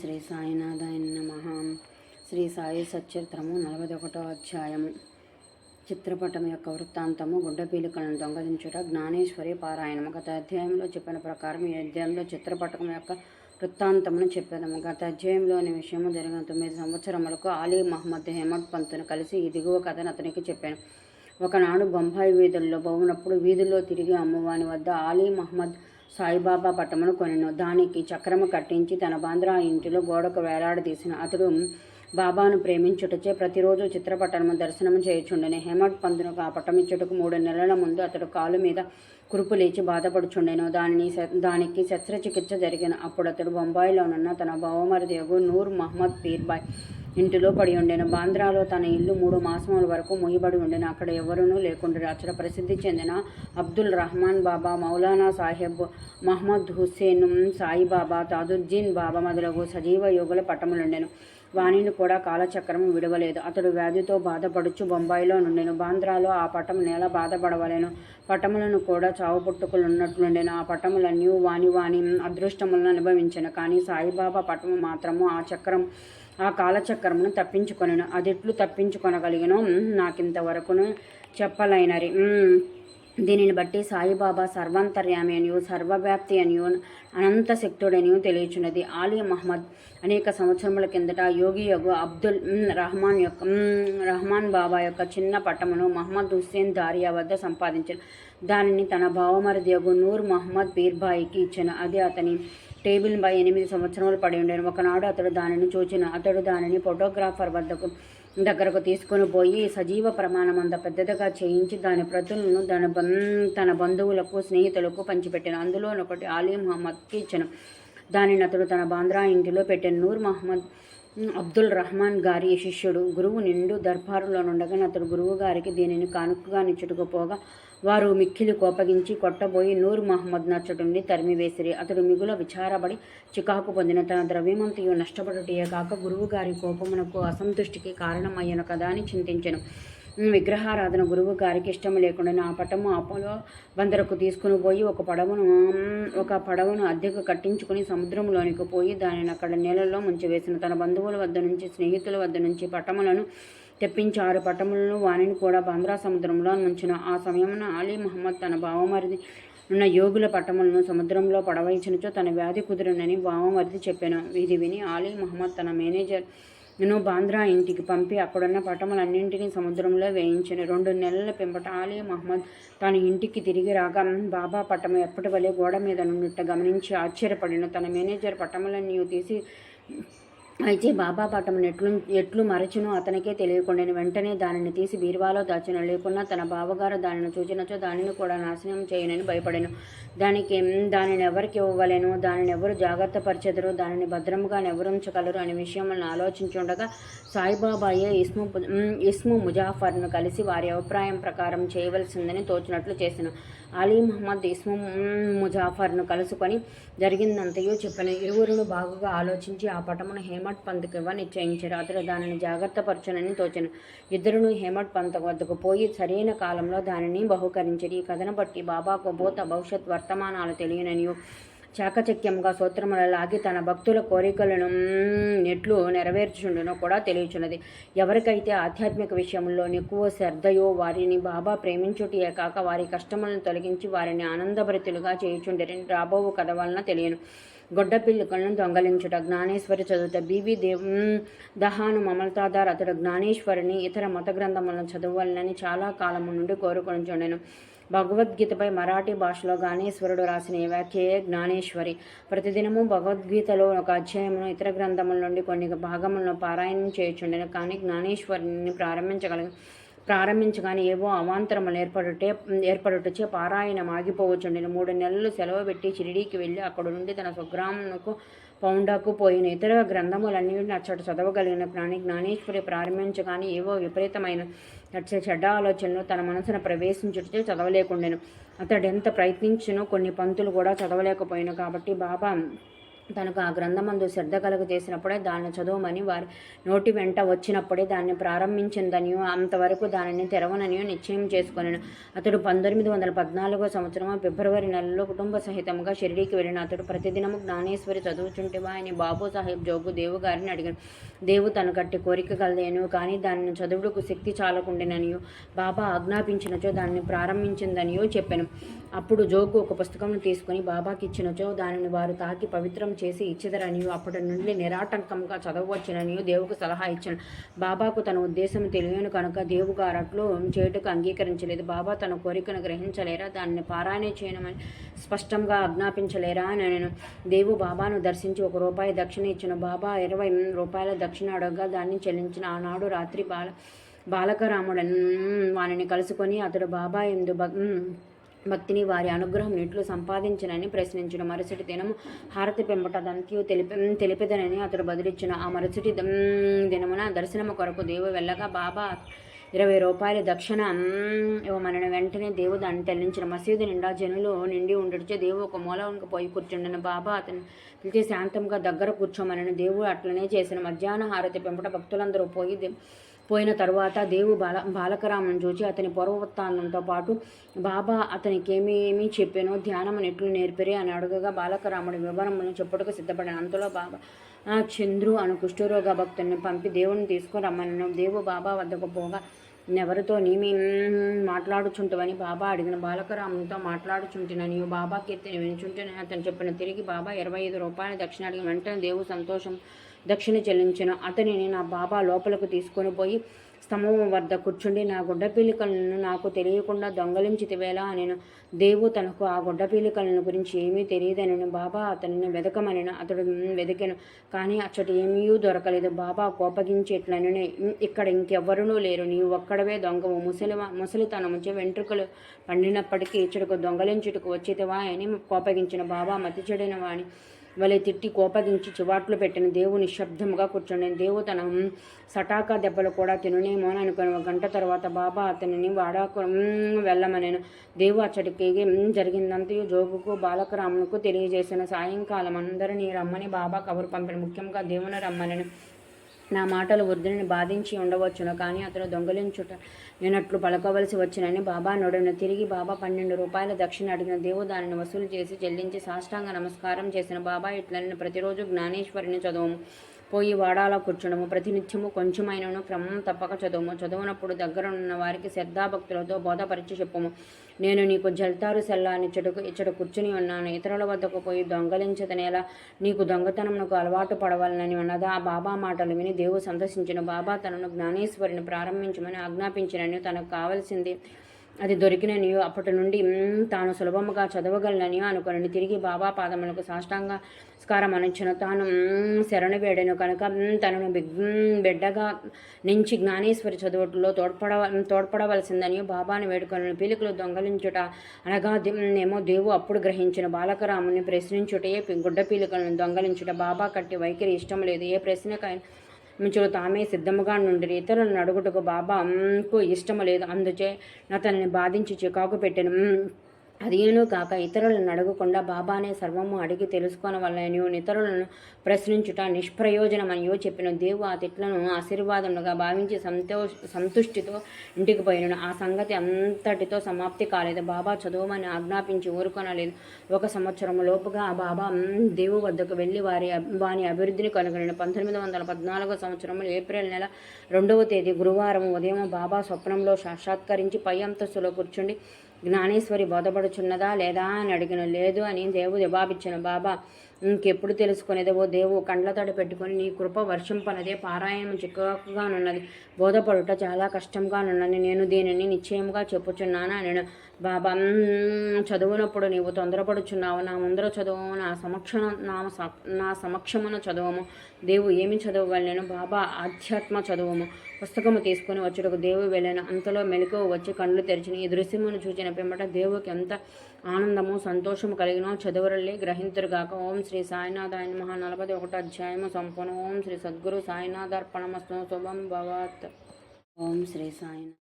శ్రీ సాయినాథాయ నమ. శ్రీ సాయి సచరిత్రము నలభై ఒకటో అధ్యాయము చిత్రపటం యొక్క వృత్తాంతము గుడ్డపీలికలను దొంగలించుట జ్ఞానేశ్వరి పారాయణము. గత అధ్యాయంలో చెప్పిన ప్రకారం ఈ అధ్యాయంలో చిత్రపటం యొక్క వృత్తాంతమును చెప్పేదము గత అధ్యాయంలోని విషయము జరిగిన తొమ్మిది సంవత్సరములకు ఆలీ మహమ్మద్ హేమద్ పంతును కలిసి ఈ దిగువ కథను అతనికి చెప్పాను. ఒకనాడు బొంబాయి వీధుల్లో బోవునప్పుడు వీధుల్లో తిరిగి అమ్మవాని వద్ద ఆలీ మహమ్మద్ సాయిబాబా పట్టమును కొనెను. దానికి చక్రము కట్టించి తన బాంద్రా ఇంటిలో గోడకు వేలాడదీసిన అతడు బాబాను ప్రేమించుటచే ప్రతిరోజు చిత్రపటము దర్శనము చేయుచుండెను. హేమట్ పంతునకు ఆ పట్టమిచ్చుటకు మూడు నెలల ముందు అతడు కాలు మీద కురుపు లేచి బాధపడుచుండెను. దానిని దానికి శస్త్రచికిత్స జరిగిన. అప్పుడు అతడు బొంబాయిలోనున్న తన బావమరిదేగు నూర్ మహమ్మద్ పీర్బాయ్ ఇంటిలో పడి ఉండెను బాంద్రాలో తన ఇల్లు మూడు మాసముల వరకు మూయబడి ఉండెను. అక్కడ ఎవరూ లేకుండా అక్కడ ప్రసిద్ధి చెందిన అబ్దుల్ రహమాన్ బాబా మౌలానా సాహెబ్ మహమ్మద్ హుస్సేన్ సాయిబాబా తాజుద్దీన్ బాబా మొదలగు సజీవ యోగుల పట్టములుండెను. వాణిని కూడా కాలచక్రము విడవలేదు. అతడు వ్యాధితో బాధపడుచు బొంబాయిలో నుండెను. బాంద్రాలో ఆ పటం నేల బాధపడవలేను. పటములను కూడా చావు పుట్టుకలున్నట్లుండెను ఆ పటములన్నీ వాని వాని అదృష్టములను అనుభవించను. కానీ సాయిబాబా పటము మాత్రము ఆ చక్రం ఆ కాలచక్రమును తప్పించుకొనెను. అదిట్లు తప్పించుకొనగలిగినో నాకింతవరకును చెప్పలైనరి. దీనిని బట్టి సాయిబాబా సర్వాంతర్యామి అనియు సర్వవ్యాప్తి అనియు అనంత శక్తుడనియు తెలియచున్నది. ఆలీ మహమ్మద్ అనేక సంవత్సరముల కిందట యోగి యొగు అబ్దుల్ రహమాన్ యొక్క రహమాన్ బాబా యొక్క చిన్న పట్టమును మహమ్మద్ హుస్సేన్ దారియా వద్ద సంపాదించారు. దానిని తన భావమరిది యొగు నూర్ మహమ్మద్ పీర్బాయికి ఇచ్చాను. అది అతని టేబుల్ పై ఎనిమిది సంవత్సరములు పడి ఉండేను. ఒకనాడు అతడు దానిని చూచిన. అతడు దానిని ఫోటోగ్రాఫర్ వద్దకు దగ్గరకు తీసుకొని పోయి సజీవ ప్రమాణం అంత పెద్దదిగా చేయించి దాని ప్రతులను తన బం- తన బంధువులకు స్నేహితులకు పంచిపెట్టాను. అందులో ఒకటి ఆలీ మహమ్మద్కి ఇచ్చాను. దానిని అతడు తన బాంద్రా ఇంటిలో పెట్టాను. నూర్ మహమ్మద్ అబ్దుల్ రహమాన్ గారి శిష్యుడు. గురువు నిండు దర్బారులో నుండగా అతడు గురువు గారికి దీనిని కానుకగా నిచ్చుటుకుపోగా వారు మిక్కిలి కోపగించి కొట్టబోయి నూర్ మహమ్మద్ నచ్చటుండి తరిమివేసిరి. అతడు మిగుల విచారపడి చికాకు పొందిన తన ద్రవ్యమంతయు నష్టపడుటయే కాక గురువుగారి కోపమునకు అసంతుష్టికి కారణమయ్యను కదా అని చింతించను. విగ్రహారాధన గురువు గారికి ఇష్టం లేకుండా ఆ పటము అపోలో బందరకు తీసుకుని పోయి ఒక పడవను ఒక పడవను అద్దెకు కట్టించుకుని సముద్రంలోనికి పోయి దానిని అక్కడ నీళ్ళలో ముంచివేసిన తన బంధువుల వద్ద నుంచి స్నేహితుల వద్ద నుంచి పటములను తెప్పించి ఆరు పటములను వానిని కూడా బంద్రా సముద్రంలో ముంచిన ఆ సమయంలో అలీ మహమ్మద్ తన బావమరిది ఉన్న యోగుల పట్టములను సముద్రంలో పడవయించినచో తన వ్యాధి కుదురునని బావమరిది చెప్పాను. ఇది విని ఆలీ మహమ్మద్ తన మేనేజర్ ను బాంద్రా ఇంటికి పంపి అక్కడున్న పటములన్నింటినీ సముద్రంలో వేయించిన. రెండు నెలల పెంపట అలీ మహమ్మద్ తన ఇంటికి తిరిగి రాగా బాబా పటము ఎప్పటి వలె గోడ మీద నుండిట గమనించి ఆశ్చర్యపడిన తన మేనేజర్ పటములన్నీ తీసి అయితే బాబా పటం ఎట్లు ఎట్లు మరచునో అతనికే తెలియకుండా వెంటనే దానిని తీసి బీరువాలో దాచిన. లేకున్నా తన బావగారు దానిని చూచినచో దానిని కూడా నాశనం చేయనని భయపడాను. దానికి దానిని ఎవరికి ఇవ్వలేను? దానిని ఎవరు జాగ్రత్త పరిచెదరు? దానిని భద్రముగా ఎవరుంచగలరు అనే విషయం ఆలోచించుండగా సాయిబాబాయే ఇస్ము ఇస్ము ముజాఫర్ను కలిసి వారి అభిప్రాయం ప్రకారం చేయవలసిందని తోచినట్లు చేసిన. అలీ మహమ్మద్ ఇస్ము ముజాఫర్ను కలుసుకొని జరిగిందంతయో చెప్పిన. ఇరువురును బాగుగా ఆలోచించి ఆ పటమును హేమ హేమట్ పంత్కి ఇవ్వ నిశ్చయించారు అతడు దానిని జాగ్రత్తపరచునని తోచను. ఇద్దరును హేమట్ పంత్ వద్దకు పోయి సరైన కాలంలో దానిని బహుకరించడు ఈ కథను బట్టి బాబాకు భూత భవిష్యత్ వర్తమానాలు తెలియననియు. చాకచక్యంగా సూత్రముల లాగి తన భక్తుల కోరికలను నెట్లు ఎట్లు నెరవేర్చుండునో కూడా తెలియచున్నది. ఎవరికైతే ఆధ్యాత్మిక విషయంలో ఎక్కువ శ్రద్ధయో వారిని బాబా ప్రేమించుటే కాక వారి కష్టములను తొలగించి వారిని ఆనందభరితులుగా చేయుచుండరని రాబోవు కథ వలన తెలియను. గొడ్డపిల్లికలను దొంగలించుట. జ్ఞానేశ్వరి చదువుట. బీవి దేవ్ దహాను మమల్తాదార్ అతడు జ్ఞానేశ్వరిని ఇతర మత గ్రంథములను చదవాలని చాలా కాలము నుండి కోరుకొనిచుండెను. భగవద్గీతపై మరాఠీ భాషలో జ్ఞానేశ్వరుడు రాసిన ఈ వ్యాఖ్యయే జ్ఞానేశ్వరి. ప్రతిదినము భగవద్గీతలో ఒక అధ్యాయమును ఇతర గ్రంథముల నుండి కొన్ని భాగములను పారాయణం చేయుచుండెను కానీ జ్ఞానేశ్వరిని ప్రారంభించగల ప్రారంభించగానే ఏవో అవాంతరములు ఏర్పడుటే ఏర్పడుటచే పారాయణం ఆగిపోవచ్చుండెను మూడు నెలలు సెలవు పెట్టి షిరిడీకి వెళ్ళి అక్కడ నుండి తన స్వగ్రామమునకు పౌండాకు పోయిన ఇతర గ్రంథములన్నింటినీ అచ్చట చదవగలిగిన ప్రాణి జ్ఞానేశ్వరి ప్రారంభించగానే ఏవో విపరీతమైన అచ్చ చెడ్డ ఆలోచనలు తన మనసున ప్రవేశించుటే చదవలేకుండెను. అతడు ఎంత ప్రయత్నించినో కొన్ని పంతులు కూడా చదవలేకపోయాను. కాబట్టి బాబా తనకు ఆ గ్రంథమందు శ్రద్ధ కలుగు చేసినప్పుడే దాన్ని చదవమని వారి నోటి వెంట వచ్చినప్పుడే దాన్ని ప్రారంభించిందనియో అంతవరకు దానిని తెరవననియో నిశ్చయం చేసుకొనెను. అతడు పంతొమ్మిది వందల పద్నాలుగో సంవత్సరం ఫిబ్రవరి నెలలో కుటుంబ సహితంగా షిరిడీకి వెళ్ళిన అతడు ప్రతిదినము జ్ఞానేశ్వరి చదువుచుంటేవా అని బాబు సాహెబ్ జోగు దేవు గారిని అడిగాను. దేవు తన కట్టి కోరిక కలదేను కానీ దానిని చదువుడుకు శక్తి చాలకుండిననియో బాబా ఆజ్ఞాపించినచో దాన్ని ప్రారంభించిందనియో చెప్పాను. అప్పుడు జోగు ఒక పుస్తకం తీసుకుని బాబాకి ఇచ్చినచో దానిని వారు తాకి పవిత్రం చేసి ఇచ్చిదరనియో అప్పటి నుండి నిరాటంకంగా చదవవచ్చుననియో దేవుకు సలహా ఇచ్చాను. బాబాకు తన ఉద్దేశం తెలియను కనుక దేవు గారు చేటుకు అంగీకరించలేదు. బాబా తన కోరికను గ్రహించలేరా? దానిని పారాయణ చేయనమని స్పష్టంగా ఆజ్ఞాపించలేరా? అని నేను దేవు బాబాను దర్శించి ఒక రూపాయి దక్షిణ ఇచ్చిన. బాబా ఇరవై రూపాయల దక్షిణ అడగగా దాన్ని చెల్లించిన ఆనాడు రాత్రి బాల బాలకరాముడన్ వానిని కలుసుకొని అతడు బాబా ఎందు భక్తిని వారి అనుగ్రహం ఎట్లు సంపాదించనని ప్రశ్నించిన. మరుసటి దినము హారతి పెంపట దానికి తెలిపి తెలిపిదనని అతడు బదిలిచ్చిన. ఆ మరుసటి దినమున దర్శనము కొరకు దేవు వెళ్ళగా బాబా ఇరవై రూపాయల దక్షిణ ఇవ్వమనని వెంటనే దేవు దాన్ని తెల్లించిన మసీదు నిండా జనులు నిండి ఉండడిచే దేవు ఒక మూలంగా పోయి కూర్చుండను. బాబా అతను పిలిచి శాంతంగా దగ్గర కూర్చోమనని దేవుడు అట్లనే చేసిన మధ్యాహ్న హారతి పెంపట భక్తులందరూ పోయి పోయిన తర్వాత దేవు బాల బాలకరామును చూచి అతని పూర్వవృత్తాంతంతో పాటు బాబా అతనికి ఏమేమి చెప్పానో ధ్యానం ఎట్లు నేర్పిరే అని అడుగగా బాలకరాముడి వివరమును చెప్పుటకు సిద్ధపడిన అంతలో బాబా చంద్రు అను కుష్ఠరోగ భక్తుని పంపి దేవుని తీసుకురమ్మను దేవు బాబా వద్దకు పోగా. ఎవరితో నీమి మాట్లాడుచుంటవని బాబా అడిగిన బాలకరామునితో మాట్లాడుచుంటునని బాబా కీర్తిని వినుచుంటున్నాను అతను చెప్పిన తిరిగి బాబా ఇరవై ఐదు రూపాయలు దక్షిణ అడిగిన వెంటనే దేవు సంతోషం దక్షిణ చెల్లించిన. అతనిని నా బాబా లోపలకు తీసుకొని పోయి స్తంభం వద్ద కూర్చుండి నా గుడ్డ పీలికలను నాకు తెలియకుండా దొంగలించితివేలా నేను దేవు తనకు ఆ గుడ్డ పీలికలను గురించి ఏమీ తెలియదని బాబా అతనిని వెదకమని అతడు వెతికెను కానీ అచ్చటి ఏమీ దొరకలేదు. బాబా కోపగించేట్లననే. ఇక్కడ ఇంకెవ్వరూ లేరు. నీవు ఒక్కడవే దొంగవు. ముసలి ముసలితనముచే వెంట్రుకలు పండినప్పటికీ ఇచ్చటకు దొంగలించుటకు వచ్చితివా అని కోపగించిన బాబా మతి చెడిన వాణి. వలె తిట్టి కోపగించి చివాట్లు పెట్టిన దేవు నిశ్శబ్దముగా కూర్చుండి దేవు తన సటాకా దెబ్బలు కూడా తినునేమో అని అనుకుని ఒక గంట తర్వాత బాబా అతనిని వాడాక వెళ్ళమనేను. దేవు అచ్చటికి జరిగిందంతయు జోగుకు బాలకరామునకు తెలియజేసిన సాయంకాలం అందరినీ రమ్మని బాబా కబురు పంపిన. ముఖ్యంగా దేవుని రమ్మనను. నా మాటలు వృద్ధుని బాధించి ఉండవచ్చును. కానీ అతను దొంగలించుట నేనట్లు పలకవలసి వచ్చినని బాబా నొడను తిరిగి బాబా పన్నెండు రూపాయల దక్షిణ అడిగిన దేవు దానిని వసూలు చేసి చెల్లించి సాష్టాంగ నమస్కారం చేసిన బాబా ఇట్లని ప్రతిరోజు జ్ఞానేశ్వరిని చదువు పోయి వాడాల కూర్చుండము. ప్రతినిత్యము కొంచెమైనను క్రమం తప్పక చదువుము. చదువునప్పుడు దగ్గర ఉన్న వారికి శ్రద్ధాభక్తులతో బోధపరిచి చెప్పము. నేను నీకు జల్తారు సెల్లానిచ్చటకు ఇచ్చట కూర్చుని ఉన్నాను. ఇతరుల వద్దకు పోయి దొంగలించదనేలా నీకు దొంగతనమునకు అలవాటు పడవాలని ఉన్నదా? ఆ బాబా మాటలు విని దేవు సందర్శించిన బాబా తనను జ్ఞానేశ్వరిని ప్రారంభించమని ఆజ్ఞాపించినని తనకు కావలసింది అది దొరికిననియో అప్పటి నుండి తాను సులభముగా చదవగలననియో అనుకుని తిరిగి బాబా పాదములకు సాష్టాంగ స్కారం అనిచ్చిన తాను శరణ శరణు వేడెను కనుక తనను బిగ్- బిడ్డగా నుంచి జ్ఞానేశ్వరి చదువుట్లో తోడ్పడవ తోడ్పడవలసిందని బాబాను వేడుకొని పీలికలు దొంగలించుట అనగా ఏమో దేవు అప్పుడు గ్రహించిన బాలకరాముని ప్రశ్నించుటయే గుడ్డ పీలికలను దొంగలించుట. బాబా కట్టి వైఖరి ఇష్టం లేదు. ఏ ప్రశ్నకైనా మించులు తామే సిద్ధముగా నుండి ఇతరులను అడుగుటకు బాబాకు ఇష్టము లేదు. అందుచే అతనిని బాధించి చికాకు పెట్టెను. అదేనూ కాక ఇతరులను అడగకుండా బాబానే సర్వము అడిగి తెలుసుకొనవలననియో ఇతరులను ప్రశ్నించుట నిష్ప్రయోజనమనియో చెప్పిన దేవు ఆ తిట్లను ఆశీర్వాదముగా భావించి సంతోష సంతుష్టితో ఇంటికి పోయిన ఆ సంగతి అంతటితో సమాప్తి కాలేదు. బాబా చదువుమని ఆజ్ఞాపించి ఊరుకొనలేదు. ఒక సంవత్సరం లోపుగా ఆ బాబా దేవు వద్దకు వెళ్ళి వారి వాని అభివృద్ధిని కనుగొనిన. పంతొమ్మిది వందల పద్నాలుగో సంవత్సరం ఏప్రిల్ నెల రెండవ తేదీ గురువారం ఉదయం బాబా స్వప్నంలో సాక్షాత్కరించి పై అంతస్తులో కూర్చుండి జ్ఞానేశ్వరి బోధపడుచున్నదా లేదా అని అడిగిన. లేదు అని దేవు జవాబిచ్చిన. బాబా ఇంకెప్పుడు తెలుసుకునేదేవో దేవు కండ్లతడి పెట్టుకొని నీ కృప వర్షింపనదే పారాయణం చిక్కగానున్నది. బోధపడుట చాలా కష్టంగానున్నది. నేను దీనిని నిశ్చయముగా చెప్పుచున్నాను నేను బాబా చదువునప్పుడు నీవు తొందరపడుచున్నావు. నా ముందర చదువు నా సమక్ష నా స- నా సమక్షమున చదువుము. దేవు ఏమి చదవగలను? బాబా ఆధ్యాత్మ చదువుము. పుస్తకము తీసుకుని వచ్చుటకు దేవు వెళ్ళాను. అంతలో మెలకు వచ్చి కళ్ళు తెరిచిన ఈ దృశ్యమును చూచిన పిమ్మట దేవుకి ఎంత ఆనందము సంతోషము కలిగినో చదువురల్లే గ్రహింతురుగాక. ఓం శ్రీ శ్రీ సాయినాథాయ మహా నలభై ఒకటి అధ్యాయము సంపూర్ణ. ఓం శ్రీ సద్గురు సాయినాథార్పణమస్తు శుభం భవత్. ఓం శ్రీ సాయినాథ్